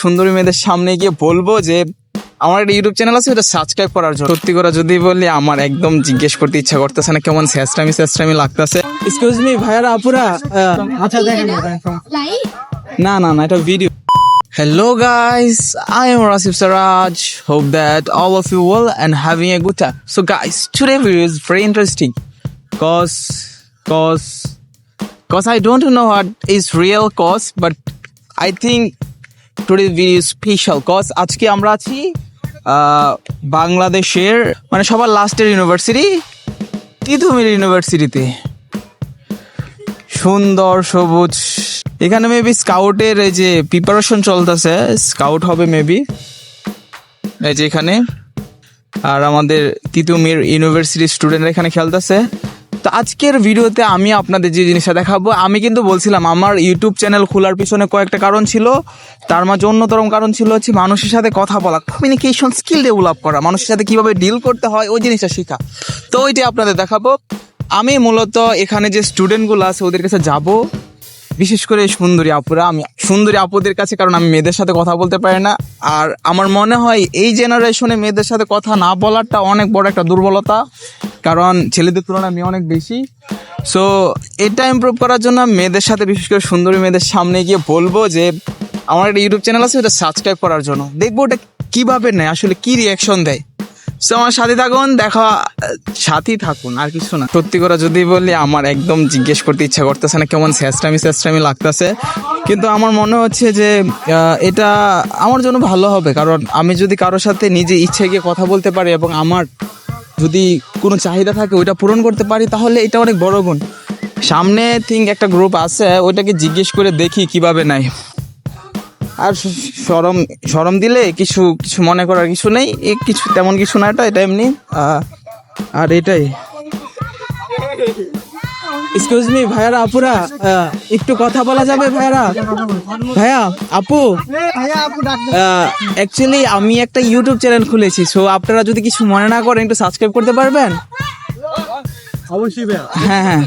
সুন্দরী মেয়েদের সামনে গিয়ে বলব যে আমার একটা ইউটিউব চ্যানেল আছে ওটা সাবস্ক্রাইব করার জন্য। সত্যি করে যদি বলি আমার একদম জিজ্ঞেস করতে ইচ্ছা করতেছে না কেমন স্যাস্টামি স্যাস্টামি লাগতেছে। এক্সকিউজ মি ভাইয়ারা আপুরা আচ্ছা দেখেন না না না এটা video hello guys I am Rasif Saraj hope that all of you well and having a good time so guys today view is very interesting cause cause cause I don't know what is real cause but I think today video is cause আজকে আমরা আছি বাংলাদেশের মানে সবার লাস্টের university Titumir ইউনিভার্সিটিতে সুন্দর সবুজ। এখানে মেবি স্কাউটের এই যে প্রিপারেশন চলতেছে স্কাউট হবে মেবি এই যে এখানে। আর আমাদের তিতুমির ইউনিভার্সিটির স্টুডেন্টরা এখানে খেলতেছে। তো আজকের ভিডিওতে আমি আপনাদের যে জিনিসটা দেখাবো, আমি কিন্তু বলছিলাম আমার ইউটিউব চ্যানেল খোলার পিছনে কয়েকটা কারণ ছিল, তার মাঝে অন্যতম কারণ ছিল হচ্ছে মানুষের সাথে কথা বলা কমিউনিকেশন স্কিল ডেভেলপ করা, মানুষের সাথে কীভাবে ডিল করতে হয়, ওই জিনিসটা শেখা। তো ওইটি আপনাদের দেখাবো। আমি মূলত এখানে যে স্টুডেন্টগুলো আছে, ওদের কাছে যাব। বিশেষ করে সুন্দরী আপুরা, আমি সুন্দরী আপুদের কাছে, কারণ আমি মেয়েদের সাথে কথা বলতে পারি না। আর আমার মনে হয় এই জেনারেশনে মেয়েদের সাথে কথা না বলাটা অনেক বড় একটা দুর্বলতা, কারণ ছেলেদের তুলনায় মেয়ে অনেক বেশি। সো এটা ইমপ্রুভ করার জন্য মেয়েদের সাথে, বিশেষ করে সুন্দরী মেয়েদের সামনে গিয়ে বলব যে, আমার একটা ইউটিউব চ্যানেল আছে, ওটা সাবস্ক্রাইব করার জন্য। দেখব ওটা কীভাবে নেয়, আসলে কী রিয়াকশন দেয়। সো আমার সাথে থাকুন, দেখা সাথেই থাকুন, আর কিছু না। সত্যি করে যদি বলি, আমার একদম জিজ্ঞেস করতে ইচ্ছা করতেছে না কেমন স্যাস্টামি স্যাস্টামি লাগতেছে। কিন্তু আমার মনে হচ্ছে যে এটা আমার জন্য ভালো হবে, কারণ আমি যদি কারোর সাথে নিজে ইচ্ছে গিয়ে কথা বলতে পারি এবং আমার যদি কোনো চাহিদা থাকে, ওইটা পূরণ করতে পারি, তাহলে এটা অনেক বড় গুণ। সামনে থিঙ্ক একটা গ্রুপ আছে, ওইটাকে জিজ্ঞেস করে দেখি কীভাবে নেয় আর সরম সরম দিলে কিছু কিছু মনে করার কিছু নেই এ কিছু তেমন কিছু না এটা এটা এমনি আর এটাই। এক্সকিউজ মি ভাইয়ারা আপুরা একটু কথা বলা যাবে ভাইয়ারা? ভাইয়া আপু? অ্যাকচুয়ালি আমি একটা ইউটিউব চ্যানেল খুলেছি সো আপনারা যদি কিছু মনে না করেন একটু সাবস্ক্রাইব করতে পারবেন? অবশ্যই ভাইয়া। হ্যাঁ হ্যাঁ।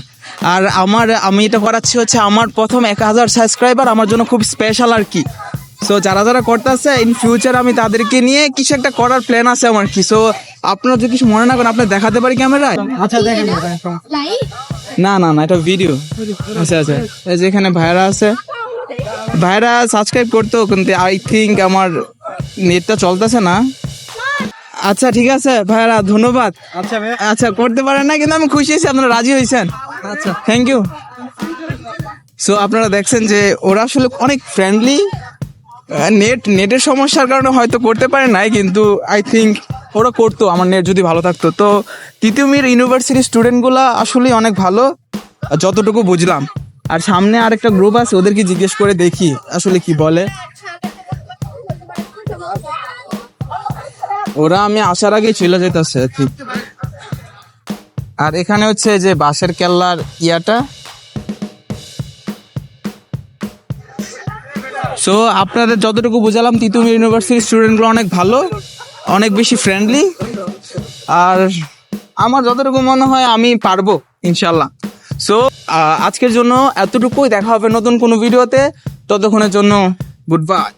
আর আমার আমি এটা করাচ্ছি হচ্ছে আমার প্রথম এক হাজার সাবস্ক্রাইবার আমার জন্য খুব স্পেশাল আর কি। সো যারা যারা করতেছে ইন ফিউচার আমি তাদেরকে নিয়ে কিছু একটা করার প্ল্যান আছে আমার কি? সো আপনার যদি কিছু মনে না করেন আপনি দেখাতে পারি ক্যামেরায়? আচ্ছা দেখেন না না না এটা ভিডিও আচ্ছা আচ্ছা। এই যে এখানে ভাইরা আছে। ভাইরা সাবস্ক্রাইব করতো কিন্তু আই থিঙ্ক আমার নেটটা চলতেছে না। আচ্ছা ঠিক আছে ভাইরা ধন্যবাদ। আচ্ছা আচ্ছা করতে পারেন না কিন্তু আমি খুশি হয়েছি আপনারা রাজি হয়েছেন। আচ্ছা। থ্যাংক ইউ সো আপনারা দেখছেন যে ওরা আসলে অনেক ফ্রেন্ডলি নেট নেটের সমস্যার কারণে হয়তো করতে পারে নাই, কিন্তু আই থিঙ্ক ওরা করতো, আমার নেট যদি ভালো থাকতো। তো তিতুমির ইউনিভার্সিটির স্টুডেন্টগুলো আসলেই অনেক ভালো, যতটুকু বুঝলাম। আর সামনে আরেকটা গ্রুপ আছে, ওদেরকে জিজ্ঞেস করে দেখি, আসলে কি বলে। ওরা আমি আসার আগেই চলে যেতেছে ঠিক। আর এখানে হচ্ছে যে বাঁশের কেল্লার ইয়াটা। সো আপনাদের যতটুকু বুঝালাম, তিতুম ইউনিভার্সিটির স্টুডেন্টগুলো অনেক ভালো, অনেক বেশি ফ্রেন্ডলি আর আমার যতটুকু মনে হয়, আমি পারব ইনশাল্লাহ সো আজকের জন্য এতটুকুই। দেখা হবে নতুন কোনো ভিডিওতে। ততক্ষণের জন্য গুড বাই